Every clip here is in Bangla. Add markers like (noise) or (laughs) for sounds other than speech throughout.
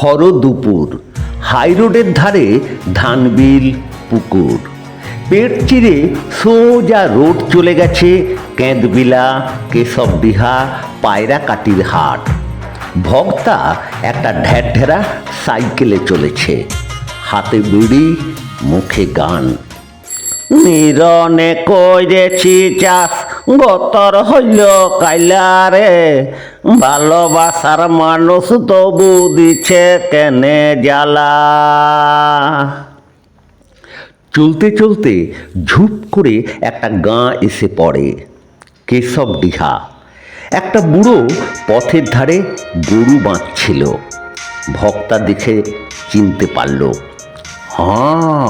খর দুপুর। হাইরোডের ধারে ধানবিল পুকুর। পেট চিরে সোজা রোড চলে গেছে কেঁদবিলা পায়রা কাটির হাট। ভক্তা একটা ঢেরঢেরা সাইকেলে চলেছে। হাতে বিড়ি, মুখে গান। নিরনে কইরেছি চাষ গতর হইল কাইলারে ভালোবাসার মানুষ তবু দিছে কেনে জ্বালা। চলতে চলতে ঝুপ করে একটা গাঁ এসে পড়ে, কেশব ডিহা একটা বুড়ো পথের ধারে গরু বাঁধছিল। ভক্তা দেখে চিনতে পারল হ্যাঁ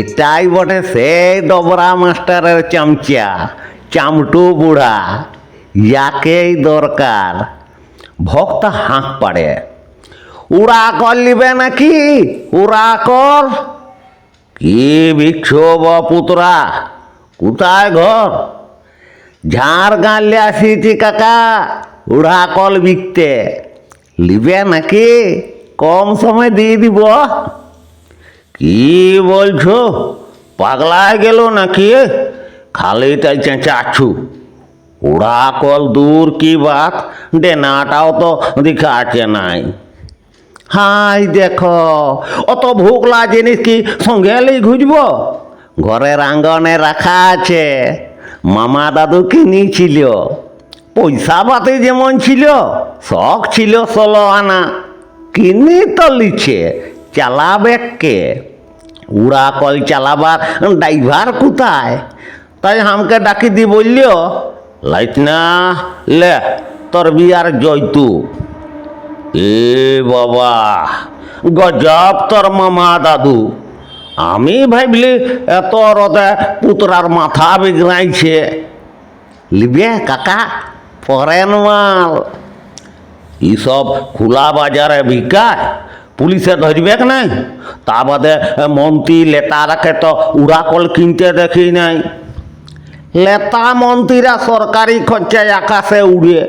এটাই বটে সে ডবরা মাস্টারের চামচা। চামটু বুড়া ইয়াকেই দরকার ভক্তা হাঁক পাড়ে উড়া কর নিবে নাকি? উড়া কর কি বিক্ষোভ পুতরা কোথায় ঘর ঝাড় গাঁলে আসিছি কাকা উড়া কল বিকতে। লিবে নাকি? কম সময় দিয়ে দিব। কি বলছো? পাগলায় গেল নাকি? খালি তাই চেঁচাচ্ছু উড়া কল দূর কি বাত? ডেনাটাও তো দেখাচ্ছে নাই। হাই দেখো, অত ভোগলা জিনিস কি সঙ্গে ঘুরব ঘরের আঙ্গনে রাখা আছে। মামা দাদু কিনেছিল। পয়সা পাতি যেমন ছিল, শখ ছিল ষোলো আনা। কিনে তো লিছে চালাবে কে? উড়া কল চালাবার ড্রাইভার কোথায়? তাই আমাকে ডাকি দি বললিও, লাইট না, লে, তোর বিয়ার জয়তু। এ বাবা, গজব তোর মামা দাদু। আমি ভাবলি এত রদে পুতরার মাথা বিগড়াইছে। লিবে, কাকা, পরেন মাল। এইসব খোলা বাজারে বিকায় পুলিশে ধরবে নাই? তা বাদে মন্ত্রী লেতারাকে তো উড়াকল কিনতে দেখি নাই। লেতা মন্ত্রীরা সরকারি খরচায় আকাশে উড়ে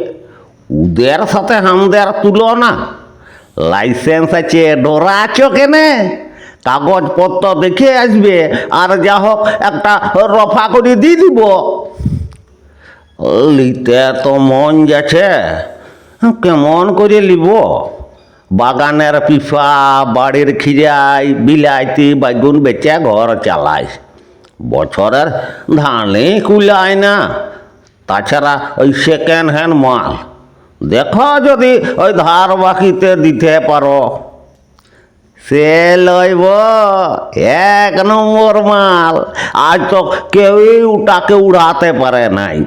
ওদের সাথে আমাদের তুলনা। লাইসেন্স আছে ডোরা আছো কেনে? কাগজপত্র দেখে আসবে আর যা হোক একটা রফা করে দিয়ে দিব। লিতে তো মন যাচ্ছে, কেমন করে লিব? বাগানের পিফা বাড়ির খিরাই বিলাইতি বেগুন বেচে, ঘর বছরের ধানে কুলায় না। তাছাড়া ওই সেকেন্ড হ্যান্ড মাল। দেখো যদি ওই ধার বাকিতে দিতে পারো। সে লইব এক নম্বর মাল। আজ তো কেউই ওটাকে উড়াতে পারে নাই।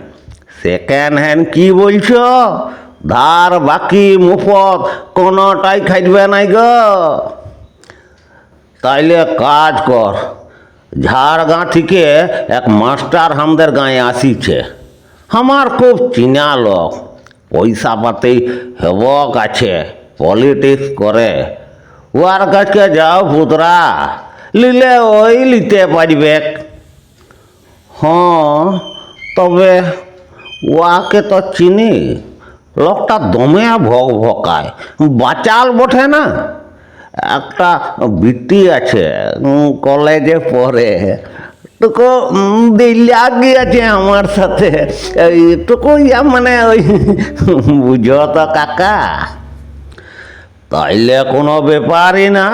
সেকেন্ড হ্যান্ড কি বলছো? ধার বাকি মুফত কোনোটাই খাইবে নাই গো। তাইলে কাজ কর। ঝাড়গাঁ থেকে এক মাস্টার আমাদের গাঁয়ে আসিছে। আমার খুব চিনা লোক, পয়সা পাতি হেবক আছে পলিটিক্স করে। ওর কাছে যাও পুতরা, লিলে ওই লিতে পারবে। হ্যাঁ তবে ওয়াকে তো চিনি, লোকটা দমে ভক ভকায়, বাঁচাল বটে না? একটা বিটি আছে কলেজে পড়ে। টুকু দিল্লা গিয়েছে আমার সাথে। এইটুকু ইয়া মানে ওই, বুঝো তো কাকা। তাইলে কোনো ব্যাপারই না।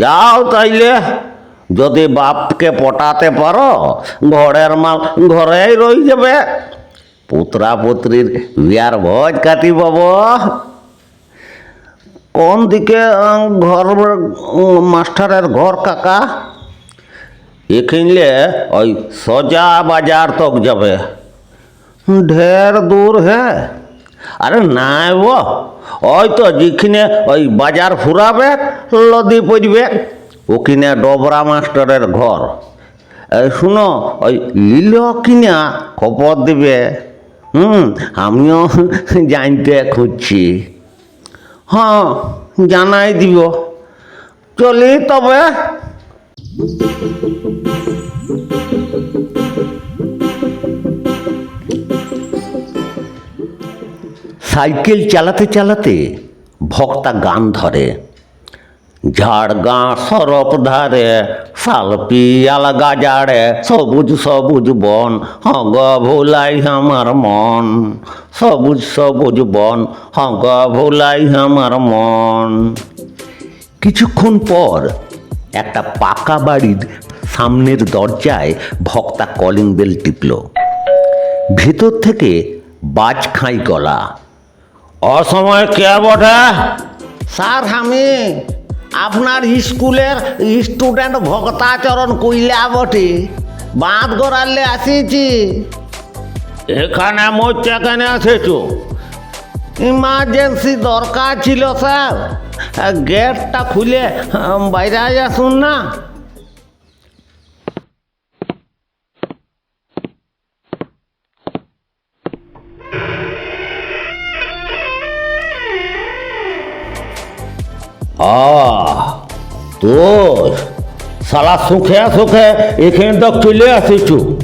যাও তাইলে, যদি বাপকে পটাতে পারো, ঘরের মাল ঘরেই রই যাবে। পুত্রা পুত্রীর বিয়ার ভোজ কাটি বাবু কোন দিকে ঘর মাস্টারের ঘর, কাকা? এখানলে ওই সোজা বাজার তক যাবে। ঢের দূর হ্যাঁ আরে নাই বো। ওই তো যেখানে ওই বাজার ফুরাবে, লদি পড়বে ওখানে ডবরা মাস্টারের ঘর। শুনো, ওই লিল কিনা খবর দিবে। হুম, আমিও (laughs) জানতে খুঁজছি। হ্যাঁ জানাই দিব। চলি তবে। সাইকেল চালাতে চালাতে ভক্তা গান ধরে। ঝাড়গাঁ সরপ ধারে শালপিয়াল গাজারে সবুজ সবুজ বন, হগ ভোলাই আমার মন। সবুজ সবুজ বন, হগ ভোলাই আমার মন। কিছুক্ষণ পর একটা পাকা বাড়ির সামনের দরজায় ভক্তা কলিং বেল টিপল। ভেতর থেকে বাজ খাই গলা। অসময় কে বটে? স্যার, আমি আপনার স্কুলের স্টুডেন্ট ভক্তাচরণ কইলা বটে। বাঁধ গড়ালে আসিছি। এখানে মোচা কেন এসেছ? ইমার্জেন্সি দরকার ছিল, স্যার। গেটটা খুলে বাইরে আসুন না। আহ, তোর সালা সুখে সুখে এখানে তো চলে আসিছু।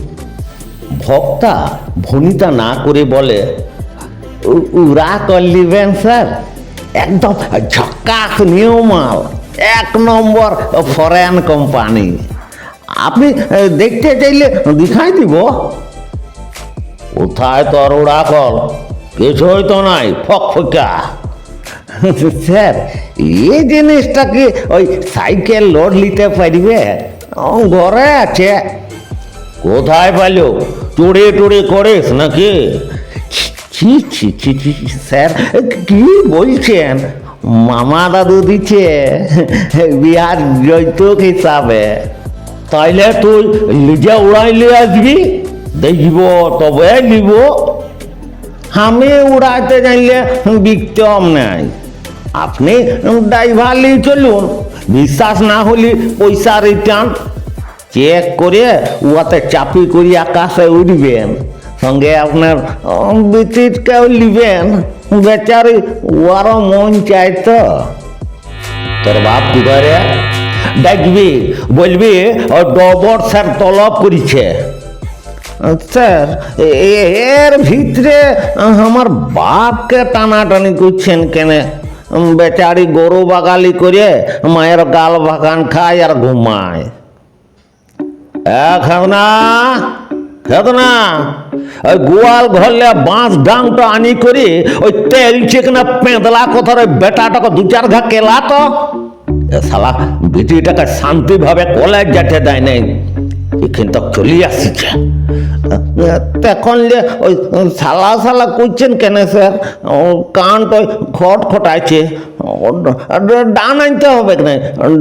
ভক্তা ভনিতা না করে বলে, "উ- উরা করলিবেন স্যার। একদম ঝক্কাস নিউ মাল এক নম্বর ফরেন কোম্পানি আপনি দেখতে চাইলে দেখাই দিব। কোথায় তোর উড়া কল? কিছুই তো নাই, ফক ফকা (laughs) স্যার এই জিনিসটা কি ওই সাইকেল লোড নিতে পারবে? ঘরে আছে। কোথায় পাইলো? চুরি টুরি করিস নাকি? ছি ছি ছি ছি স্যার কি বলছেন? মামা দাদু দিচ্ছে বিহার যৌতুক হিসাবে। তাইলে তুই নিজে উড়াইলে আসবি? দেখব তবে নিব। আমি উড়াইতে জানলে বিকতম নাই। আপনি ড্রাইভার নিয়ে চলুন, বিশ্বাস না হলে পয়সা রিটার্ন চেক করে উহাতে চাপি করি আকাশে উঠবেন সঙ্গে আপনার বিতিটকেও নিবেন বেচারি, উহারও মন চাই তো। তোর বাপ কি করে? দেখবি, বলবি, ও ডবর স্যার তলব করেছে। স্যার এ- এর ভিতরে আমার বাপকে টানাটানি করছেন কেন? বেচারি গরু বাগালি করে মায়ের গাল বাগান খায় আর ঘুমায়। খেদনা খেদনা ওই গোয়াল ঘরলে বাঁশ ডাংটা আনি করে, ওই তেল চিকনা পেঁদলা কথার, ওই বেটাটাকে দু চার ঘা কেলা তো। শালা, বিটিটাকে শান্তিভাবে কলেজ যেতে দেয় নাই। এখান তক চলে আসছে। তখন ওই সালা সালা করছেন কেন স্যার? কানটা খট খটাইছে ও ডাং আনতে হবে না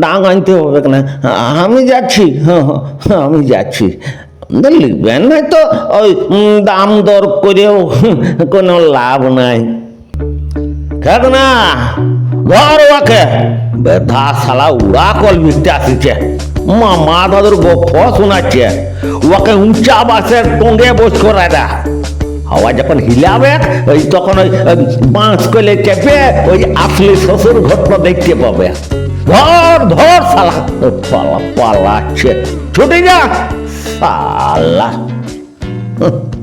ডাং আনতে হবে না আমি যাচ্ছি। হ্যাঁ, আমি যাচ্ছি। লিখবেন না তো ওই দাম দর করেও কোনো লাভ নাই। খেত না ধর ওকে বেধা শালা উড়া কল মিটতে আসিছে। মামা দাদুর গপ্প শোনাচ্ছে। ওকে উঁচা বাসের টঙ্গে বস করে দা। হাওয়া যখন হিলাবে, ওই তখন ওই বাঁশ কলে চেপে ওই আসলে শ্বশুর ঘটনা দেখতে পাবে। ধর ধর শালা। পালা, পালাচ্ছে। ছুটে যা। শালা।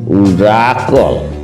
উড়া কল।